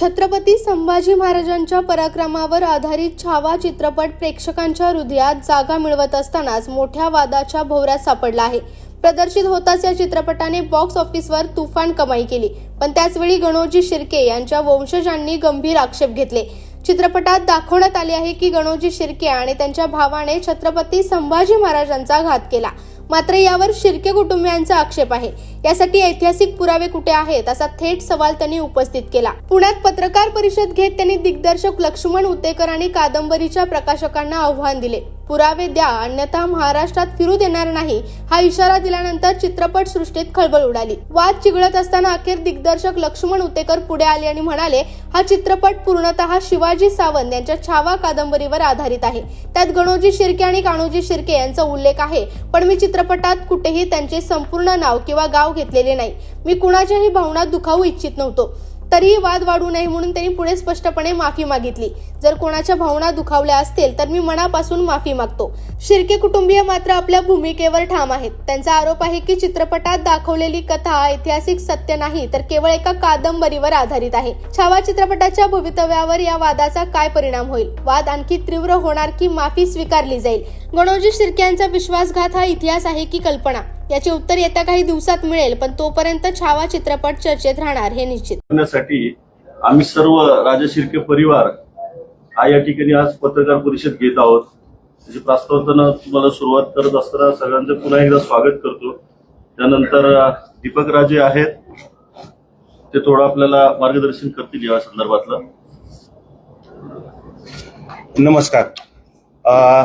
छत्रपती संभाजी महाराजांच्या पराक्रमावर आधारित छावा चित्रपट प्रेक्षकांच्या हृदयात जागा मिळवत असतानाच मोठ्या वादाच्या भोवऱ्यात सापडला आहे. प्रदर्शित होताच या चित्रपटाने बॉक्स ऑफिसवर तुफान कमाई केली. पण त्याचवेळी गणोजी शिर्के यांच्या वंशजांनी गंभीर आक्षेप घेतले. चित्रपटात दाखवण्यात आले आहे की गणोजी शिर्के आणि त्यांच्या भावाने छत्रपती संभाजी महाराजांचा घात केला. मात्र यावर शिर्के कुटुंबियांचा आक्षेप आहे. यासाठी ऐतिहासिक पुरावे कुठे आहेत असा थेट सवाल त्यांनी उपस्थित केला. पुण्यात पत्रकार परिषद घेत त्यांनी दिग्दर्शक लक्ष्मण उतेकर आणि कादंबरीच्या प्रकाशकांना आव्हान दिले. पुरावे द्या अन्यथा महाराष्ट्रात फिरू देणार नाही. हा इशारा दिल्यानंतर चित्रपट सृष्टीत खळबळ उडाली. वाद चिघळत असताना अखेर दिग्दर्शक लक्ष्मण उतेकर पुढे आले आणि म्हणाले हा चित्रपट पूर्णतः शिवाजी सावंत यांच्या छावा कादंबरीवर आधारित आहे. त्यात गणोजी शिर्के आणि काणोजी शिर्के यांचा उल्लेख आहे. पण मी चित्रपटात कुठेही त्यांचे संपूर्ण नाव किंवा गाव घेतलेले नाही. मी कुणाच्याही भावना दुखावू इच्छित नव्हतो. तरीही वाद वाढू नये म्हणून त्यांनी पुढे स्पष्टपणे माफी मागितली. जर कोणाच्या भावना दुखावल्या असतील तर मी मनापासून माफी मागतो. शिर्के कुटुंबीय मात्र आपल्या भूमिकेवर ठाम आहेत. त्यांचा आरोप आहे की चित्रपटात दाखवलेली कथा ऐतिहासिक सत्य नाही तर केवळ एका कादंबरीवर आधारित आहे. छावा चित्रपटाच्या भवितव्यावर या वादाचा काय परिणाम होईल? वाद आणखी तीव्र होणार की माफी स्वीकारली जाईल? गणोजी शिर्के यांचा विश्वासघात हा इतिहास आहे की कल्पना? याचे उत्तर येत्या काही दिवसात मिळेल पण तोपर्यंत छावा चित्रपट चर्चेत राहणार हे निश्चित. करण्यासाठी आम्ही सर्व राजा शिर्के परिवार हा या ठिकाणी आज पत्रकार परिषद घेत आहोत. त्याची प्रास्तावना तुम्हाला सुरुवात करत असताना सगळ्यांचं पुन्हा एकदा स्वागत करतो. त्यानंतर दीपक राजे आहेत. ते थोडं आपल्याला मार्गदर्शन करतील या संदर्भातलं. नमस्कार. अ,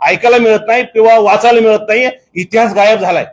ऐकायला मिळत नाही किंवा वाचायला मिळत नाही इतिहास गायब झालाय.